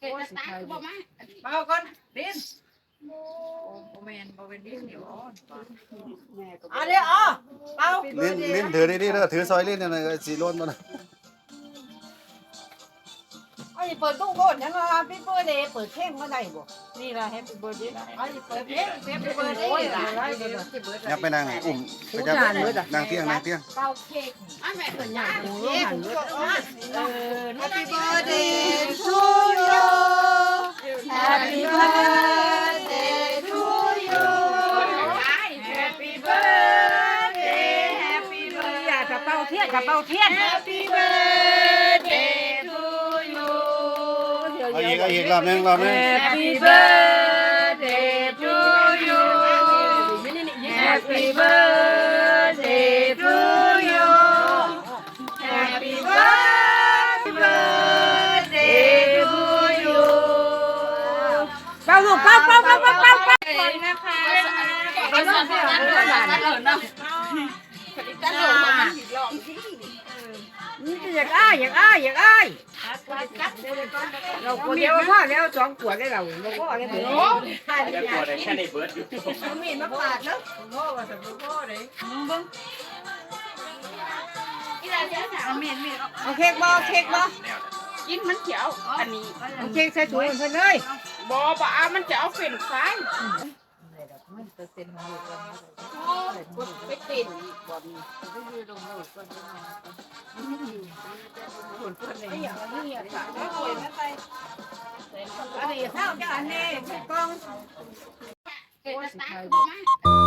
เกิดตาคือบ่มาเป่าก่อนดินโอ้บ่แม่นบ่เป็นดินเดี๋ยวอ่อนอะเดี๋ยวอ๋อเป่าลิ้นลิ้นถือดีๆเด้อถือซอยลิ้นนั่นน่ะสิล้นบ่นะเอาสิเปิดตู้โคตรยังว่าพี่เปิดเดย์เปิดเพลงมาได้บ่นี่ล่ะแฮปปี้เบิร์ดเดย์เอาสิเปิดเพลงเสียไปเปิดเดย์ล่ะยับไปนั่งอุ้มไปจับนั่งเตียงนั่งเตียงเป่าเค้กอ้าแม่เพิ่นยากเค้กเออ Happy birthday to จะเป่าเทียนจะเป่าเทียน Happy birthday to you เอาอีกเอาอีกรอบหนึงรอบหนึง Happy birthday to you Happy birthday to you Happy birthday to you เป่าลูกเป่าเป่าเป่าเป่าเป่าเป่านะคะก็สอนให้กันเนาะกันเลยเนาะ อยากอ้ายอยากอ้ายอยากอ้ายเราคนเดียวพ่อแล้วสองขวดได้เราเราก็อะไรเหมือนจะตัวได้แค่ในเบิร์ดอยู่มีมาปาดเนาะโง่ว่าสมบูรณ์โง่เลยอีหลาเจ้าสาวแม่นแม่เอาเค้กบ่เค้กบ่แนวกินมันเขียวอันนี้เอาเค้กใส่ถุงเพิ่นเลยบ่บ่เอามัน จะเอาเป็นไฟไปติดบ่มีไอ้อย่างนี้อะค่ะเอาเห็นไหมไปอันนี้เท่าจะอันนี้กล้องเกิดตาคือบ่มา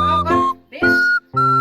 เอาก่อนดิน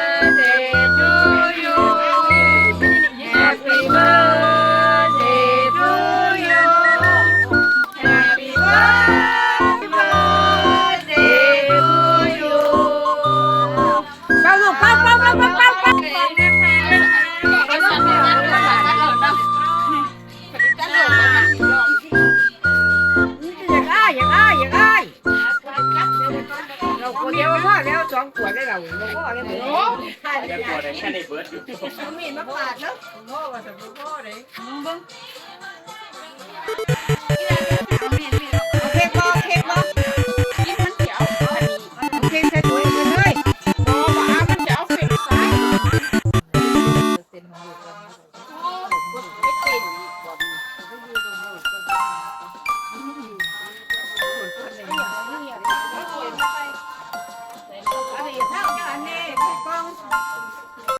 เดี๋ยวพ่อแล้วสองขวดได้เราพ่อแล้วโอ้ยขวดได้แค่ในเบิร์ดมีนมาปาดเนาะพ่อว่าสมพ่อเลยบึ้งโอเคพ่โอเคพ่อยิ้มมันเจ๋วโอเคใส่ถุงเลยพ่อมาอามันเจ๋วเสร็จสาย